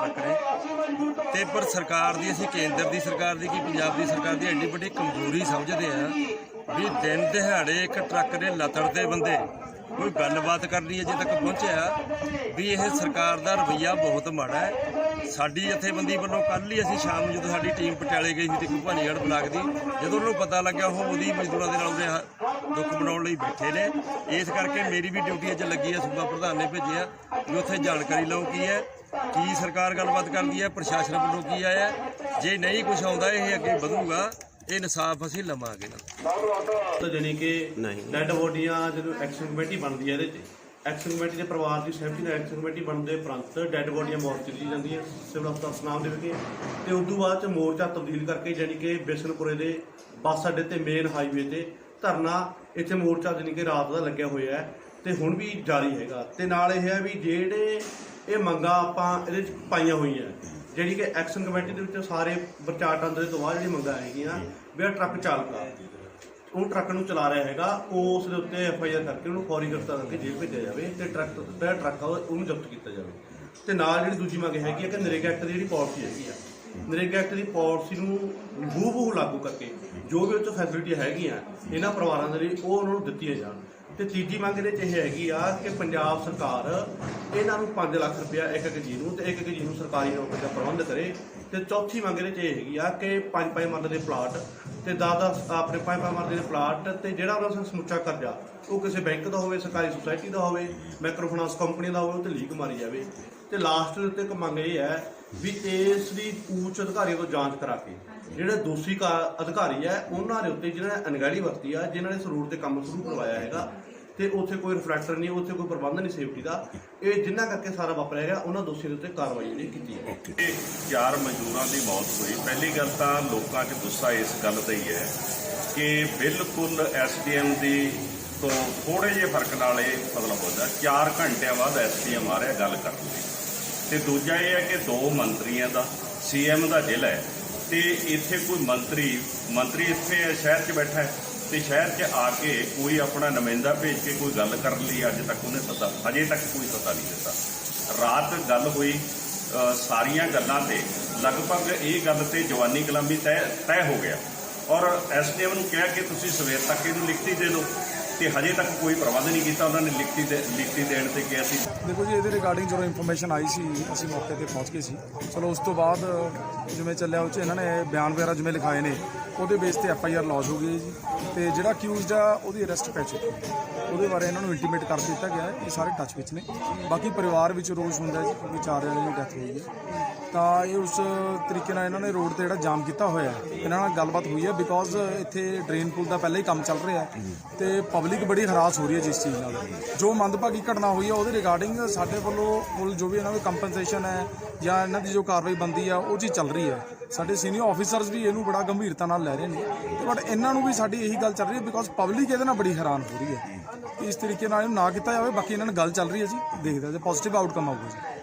Truck ਨੇ ਤੇ ਪਰ ਸਰਕਾਰ ਦੀ, ਅਸੀਂ ਕੇਂਦਰ ਦੀ ਸਰਕਾਰ ਦੀ ਕੀ, ਪੰਜਾਬ ਦੀ ਸਰਕਾਰ ਦੀ ਐਡੀ ਵੱਡੀ ਕਮਜ਼ੋਰੀ ਸਮਝਦੇ ਆ ਵੀ ਦਿਨ ਦਿਹਾੜੇ ਇੱਕ ਟਰੱਕ ਦੇ ਲਤੜਦੇ ਬੰਦੇ ਕੋਈ ਗੱਲਬਾਤ ਕਰਨੀ ਅਜੇ ਤੱਕ ਪਹੁੰਚਿਆ ਵੀ ਇਹ ਸਰਕਾਰ ਦਾ ਰਵੱਈਆ ਬਹੁਤ ਮਾੜਾ ਹੈ। ਸਾਡੀ ਜਥੇਬੰਦੀ ਵੱਲੋਂ ਕੱਲ ਹੀ ਅਸੀਂ ਸ਼ਾਮ ਨੂੰ ਜਦੋਂ ਸਾਡੀ ਟੀਮ ਪਟਿਆਲੇ ਗਈ ਸੀ ਤੇ ਭਵਾਨੀਗੜ੍ਹ ਬਲਾਕ ਦੀ, ਜਦੋਂ ਉਹਨੂੰ ਪਤਾ ਲੱਗਿਆ ਉਹ ਉਹਦੀ ਮਜ਼ਦੂਰਾਂ ਦੇ ਨਾਲ ਉਹਦੇ ਦੁੱਖ ਮਨਾਉਣ ਲਈ ਬੈਠੇ ਨੇ। ਇਸ ਕਰਕੇ ਮੇਰੀ ਵੀ ਡਿਊਟੀ ਅੱਜ ਲੱਗੀ ਹੈ, ਸੂਬਾ ਪ੍ਰਧਾਨ ਨੇ ਭੇਜਿਆ ਵੀ ਉੱਥੇ ਜਾਣਕਾਰੀ ਲਓ ਕੀ ਹੈ। ਕੀ ਸਰਕਾਰ ਗੱਲਬਾਤ ਕਰਦੀ ਹੈ? ਪ੍ਰਸ਼ਾਸਨ ਵੱਲੋਂ ਕੀ ਆਇਆ? ਜੇ ਨਹੀਂ ਕੁਝ ਆਉਂਦਾ ਇਹ ਅੱਗੇ ਵਧੂਗਾ। ਇਹ ਇਨਸਾਫ ਅਸੀਂ ਲਵਾਂਗੇ ਨਾ। ਤਾਂ ਜਾਣੀ ਕਿ ਡੈਡ ਬੋਡੀਆਂ ਜਦੋਂ ਐਕਸ਼ਨ ਕਮੇਟੀ ਬਣਦੀ ਹੈ ਇਹਦੇ 'ਚ। ਐਕਸ਼ਨ ਕਮੇਟੀ ਦੇ ਪਰਿਵਾਰ ਦੀ ਸੇਫਟੀ ਦਾ ਐਕਸ਼ਨ ਕਮੇਟੀ ਬਣਦੇ ਉਪਰੰਤ ਡੈਡ ਬੋਡੀਆਂ ਮੋਰਚੇ ਦੀ ਜਾਂਦੀਆਂ ਸਿਵਲ ਹਸਪਤਾਲ ਸੁਨਾਮ ਦੇ ਵਿਖੇ। ਤੇ ਉਸ ਤੋਂ ਬਾਅਦ ਚ ਮੋਰਚਾ ਤਬਦੀਲ ਕਰਕੇ ਜਾਣੀ ਕਿ ਬਿਸ਼ਨਪੁਰੇ ਦੇ ਬੱਸ ਅੱਡੇ ਤੇ ਮੇਨ ਹਾਈਵੇ ਤੇ ਧਰਨਾ ਇੱਥੇ ਮੋਰਚਾ ਜਾਣੀ ਕਿ ਰਾਤ ਦਾ ਲੱਗਿਆ ਹੋਇਆ ਹੈ। ਤੇ ਹੁਣ ਵੀ ਜਾਰੀ ਹੈਗਾ। ਤੇ ਨਾਲ ਇਹ ਹੈ ਵੀ ਜਿਹੜੇ ਇਹ ਮੰਗਾਂ ਆਪਾਂ ਇਹਦੇ ਚ ਪਾਈਆਂ ਹੋਈਆਂ। ਜਿਹੜੀ ਕਿ ਐਕਸ਼ਨ ਕਮੇਟੀ ਦੇ ਵਿੱਚ ਸਾਰੇ ਪ੍ਰਚਾਰ ਟੰਦੇ ਤੋਂ ਬਾਅਦ ਜਿਹੜੀ ਮੰਗਾਂ ਹੈਗੀਆਂ, ਵੀ ਇਹ ਟਰੱਕ ਚਾਲਕ ਆ। ਉਹ ਟਰੱਕ ਨੂੰ ਚਲਾ ਰਿਹਾ ਹੈਗਾ, ਉਸ ਦੇ ਉੱਤੇ ਐਫ ਆਈ ਆਰ ਕਰਕੇ ਉਹਨੂੰ ਫੌਰੀ ਗ੍ਰਿਫਤਾਰ ਕਰਕੇ ਜੇਲ੍ਹ ਭੇਜਿਆ ਜਾਵੇ ਤੇ ਟਰੱਕ ਜਿਹੜਾ ਟਰੱਕ ਆ ਉਹਨੂੰ ਜ਼ਬਤ ਕੀਤਾ ਜਾਵੇ। ਤੇ ਨਾਲ ਜਿਹੜੀ ਦੂਜੀ ਮੰਗ ਹੈਗੀ ਹੈ ਕਿ ਨਰੇਗਾ ਐਕਟ ਦੀ ਜਿਹੜੀ ਪਾਲਿਸੀ ਹੈਗੀ ਆ, ਨਰੇਗਾ ਐਕਟ ਦੀ ਪਾਲਿਸੀ ਨੂੰ ਹੂਬਹੂ ਲਾਗੂ ਕਰਕੇ ਜੋ ਵੀ ਉਹ 'ਚ ਫੈਸਿਲਿਟੀ ਹੈਗੀਆਂ, ਇਹਨਾਂ ਪਰਿਵਾਰਾਂ ਦੇ ਲਈ ਉਹ ਉਹਨਾਂ ਨੂੰ ਦਿੱਤੀਆਂ ਜਾਣ। ਤੇ ਤੀਜੀ ਮੰਗ ਇਹਦੇ 'ਚ ਇਹ ਹੈਗੀ ਆ ਕਿ ਪੰਜਾਬ ਸਰਕਾਰ ਇਹਨਾਂ ਨੂੰ 5 ਲੱਖ ਰੁਪਇਆ ਇੱਕ ਇੱਕ ਜੀ ਨੂੰ ਤੇ ਇੱਕ ਇੱਕ ਜੀ ਨੂੰ ਸਰਕਾਰੀ ਨੌਕਰੀ ਦਾ ਪ੍ਰਬੰਧ ਕਰੇ। ਤੇ ਚੌਥੀ ਮੰਗ ਇਹਦੇ 'ਚ ਇਹ ਹੈਗੀ ਆ ਕਿ ਪੰਜ ਪੰਜ ਮਰਲੇ ਦੇ ਪਲਾਟ ਤੇ 10 ਆਪਣੇ ਪੰਜ ਪੰਜ ਮਰਲੇ ਦੇ ਪਲਾਟ ਤੇ ਜਿਹੜਾ ਉਹਨਾਂ ਦਾ ਸਮੁੱਚਾ ਕਰਜ਼ਾ ਉਹ ਕਿਸੇ ਬੈਂਕ ਦਾ ਹੋਵੇ ਸਰਕਾਰੀ ਸੁਸਾਇਟੀ ਦਾ ਹੋਵੇ ਮਾਈਕਰੋ ਫਾਈਨਾਂਸ ਕੰਪਨੀ ਦਾ ਹੋਵੇ ਉਹ ਤੇ ਲੀਕ ਮਾਰੀ ਜਾਵੇ। ਤੇ ਲਾਸਟ ਦੇ ਉੱਤੇ ਇੱਕ ਮੰਗ ਇਹ ਹੈ ਵੀ ਇਸ ਦੀ ਉੱਚ ਅਧਿਕਾਰੀਆਂ ਤੋਂ ਜਾਂਚ ਕਰਾ ਕੇ ਜਿਹੜੇ ਦੋਸ਼ੀ ਅਧਿਕਾਰੀ ਹੈ ਉਹਨਾਂ ਦੇ ਉੱਤੇ ਜਿਨ੍ਹਾਂ ਨੇ ਅਣਗਹਿਲੀ ਵਰਤੀ ਆ ਜਿਨ੍ਹਾਂ ਨੇ ਇਸ ਰੂਟ ਤੇ ਕੰਮ ਸ਼ੁਰੂ ਕਰਵਾਇਆ ਹੈਗਾ ਤੇ ਉੱਥੇ ਕੋਈ ਰਿਫਰੈਕਟਰ ਨਹੀਂ, ਉੱਥੇ ਕੋਈ ਪ੍ਰਬੰਧ ਨਹੀਂ ਸੇਫਟੀ ਦਾ। ਇਹ ਜਿੰਨਾ ਕਰਕੇ ਸਾਰਾ ਵਾਪਰਿਆ ਗਿਆ, ਉਹਨਾਂ ਦੋਸ਼ੀਆਂ ਦੇ ਉੱਤੇ ਕਾਰਵਾਈ ਜਿਹੜੀ ਕੀਤੀ ਹੈ ਇਹ ਚਾਰ ਮਜ਼ਦੂਰਾਂ ਦੀ ਮੌਤ ਹੋਈ। ਪਹਿਲੀ ਗੱਲ ਤਾਂ ਲੋਕਾਂ 'ਚ ਗੁੱਸਾ ਇਸ ਗੱਲ ਦਾ ਹੀ ਹੈ ਕਿ ਬਿਲਕੁਲ ਐਸਡੀਐਮ ਦੀ ਤੋਂ ਥੋੜੇ ਜਿਹੇ ਫ਼ਰਕ ਨਾਲ ਇਹ ਮਤਲਬ ਹੁੰਦਾ 4 ਘੰਟਿਆਂ ਬਾਅਦ ਐਸਡੀਐਮ ਆ ਰਿਹਾ, ਗੱਲ ਕਰਨ ਲਈ ਤੇ ਦੂਜਾ ਇਹ ਹੈ ਕਿ ਦੋ ਮੰਤਰੀਆਂ ਦਾ ਸੀਐਮ ਦਾ ਜ਼ਿਲ੍ਹਾ ਹੈ। ਤੇ ਇੱਥੇ ਕੋਈ ਮੰਤਰੀ ਮੰਤਰੀ ਇੱਥੇ ਸ਼ਹਿਰ 'ਚ ਬੈਠਾ ਹੈ। ਤੇ ਸ਼ਹਿਰ 'ਚ ਆ ਕੇ ਕੋਈ ਆਪਣਾ ਨੁਮਾਇੰਦਾ ਭੇਜ ਕੇ ਕੋਈ ਗੱਲ ਕਰਨ ਲਈ ਅੱਜ ਤੱਕ ਉਹਨੇ ਸੱਦਾ ਅਜੇ ਤੱਕ ਕੋਈ ਸੱਦਾ ਨਹੀਂ ਦਿੱਤਾ। ਰਾਤ ਗੱਲ ਹੋਈ ਸਾਰੀਆਂ ਗੱਲਾਂ ਤੇ ਲਗਭਗ ਇਹ ਗੱਲ ਤੇ ਜਵਾਨੀ ਕਲਾਮੀ ਤੈਅ ਤੈਅ ਹੋ ਗਿਆ। ਔਰ ਐਸਡੀਐਮ ਨੂੰ ਕਿਹਾ ਕਿ ਤੁਸੀਂ ਸਵੇਰ ਤੱਕ ਇਹਨੂੰ ਲਿਖਤੀ ਦੇ ਦਿਓ। ਤੇ ਹਜੇ ਤੱਕ ਕੋਈ ਪ੍ਰਬੰਧ ਨਹੀਂ ਕੀਤਾ। ਉਹਨਾਂ ਨੇ ਲਿਖਤੀ ਦੇ ਲਿਖਤੀ ਦੇਣ ਤੇ ਕਿਹਾ ਸੀ। ਦੇਖੋ ਜੀ, ਇਹਦੇ ਰਿਗਾਰਡਿੰਗ ਜਦੋਂ ਇਨਫੋਰਮੇਸ਼ਨ ਆਈ ਸੀ, ਅਸੀਂ ਮੌਕੇ ਤੇ ਪਹੁੰਚ ਗਏ ਸੀ। ਚਲੋ, ਉਸ ਤੋਂ ਬਾਅਦ ਜਿਵੇਂ ਚੱਲਿਆ, ਉਹ 'ਚ ਇਹਨਾਂ ਨੇ ਬਿਆਨ ਵਗੈਰਾ ਜਿਵੇਂ ਲਿਖਾਏ ਨੇ, ਉਹਦੇ ਬੇਸ ਤੇ ਐਫ ਆਈ ਆਰ ਲੌਜ ਹੋ ਗਈ ਹੈ ਜੀ। ਤੇ ਜਿਹੜਾ ਅਕਿਊਜ਼ਡ ਆ, ਉਹਦੀ ਅਰੈਸਟ ਪੈ ਚੁੱਕੀ ਹੈ। ਉਹਦੇ ਬਾਰੇ ਇਹਨਾਂ ਨੂੰ ਇੰਟੀਮੇਟ ਕਰ ਦਿੱਤਾ ਗਿਆ ਹੈ, ਇਹ ਸਾਰੇ ਟੱਚ ਵਿੱਚ ਨੇ। ਬਾਕੀ ਪਰਿਵਾਰ ਵਿੱਚ ਰੋਸ ਹੁੰਦਾ ਜੀ ਕਿਉਂਕਿ ਚਾਰ ਜਣੇ ਦੀ ਡੈਥ ਹੋਈ ਹੈ। ਤਾਂ ਇਹ ਉਸ ਤਰੀਕੇ ਨਾਲ ਇਹਨਾਂ ਨੇ ਰੋਡ ਤੇ ਜਿਹੜਾ ਜਾਮ ਕੀਤਾ ਹੋਇਆ ਹੈ। ਇਹਨਾਂ ਨਾਲ ਗੱਲਬਾਤ ਹੋਈ ਹੈ ਬਿਕੋਜ਼ ਇੱਥੇ ਡਰੇਨ ਪੁਲ ਦਾ ਪਹਿਲਾਂ ਹੀ ਕੰਮ ਚੱਲ ਰਿਹਾ ਹੈ ਤੇ ਪਬਲਿਕ ਬੜੀ ਹਰਾਸ ਹੋ ਰਹੀ ਹੈ ਜਿਸ ਚੀਜ਼ ਨਾਲ। ਜੋ ਮੰਦਭਾਗੀ ਘਟਨਾ ਹੋਈ ਹੈ ਉਹਦੇ ਰਿਗਾਰਡਿੰਗ ਸਾਡੇ ਵੱਲੋਂ ਫੁੱਲ ਜੋ ਵੀ ਇਹਨਾਂ ਨੂੰ ਕੰਪਨਸੇਸ਼ਨ ਹੈ ਜਾਂ ਇਹਨਾਂ ਦੀ ਜੋ ਕਾਰਵਾਈ ਬੰਦੀ ਆ ਉਹ ਚੀਜ਼ ਚੱਲ ਰਹੀ ਹੈ। ਸਾਡੇ ਸੀਨੀਅਰ ਆਫੀਸਰਸ ਵੀ ਇਹਨੂੰ ਬੜਾ ਗੰਭੀਰਤਾ ਨਾਲ ਲੈ ਰਹੇ ਨੇ। ਤੇ ਬਟ ਇਹਨਾਂ ਨੂੰ ਵੀ ਸਾਡੀ ਇਹੀ ਗੱਲ ਚੱਲ ਰਹੀ ਹੈ ਬਿਕੋਜ਼ ਪਬਲਿਕ ਇਹਦੇ ਨਾਲ ਬੜੀ ਹੈਰਾਨ ਹੋ ਰਹੀ ਹੈ। ਕਿ ਇਸ ਤਰੀਕੇ ਨਾਲ ਇਹਨੂੰ ਨਾ ਕੀਤਾ ਜਾਵੇ, ਬਾਕੀ ਇਹਨਾਂ ਨਾਲ ਗੱਲ ਚੱਲ ਰਹੀ ਹੈ ਜੀ। ਦੇਖਦੇ ਹਾਂ ਜੇ ਪੋਜ਼ਿਟਿਵ ਆਊਟਕਮ ਆਊਗਾ ਜੀ।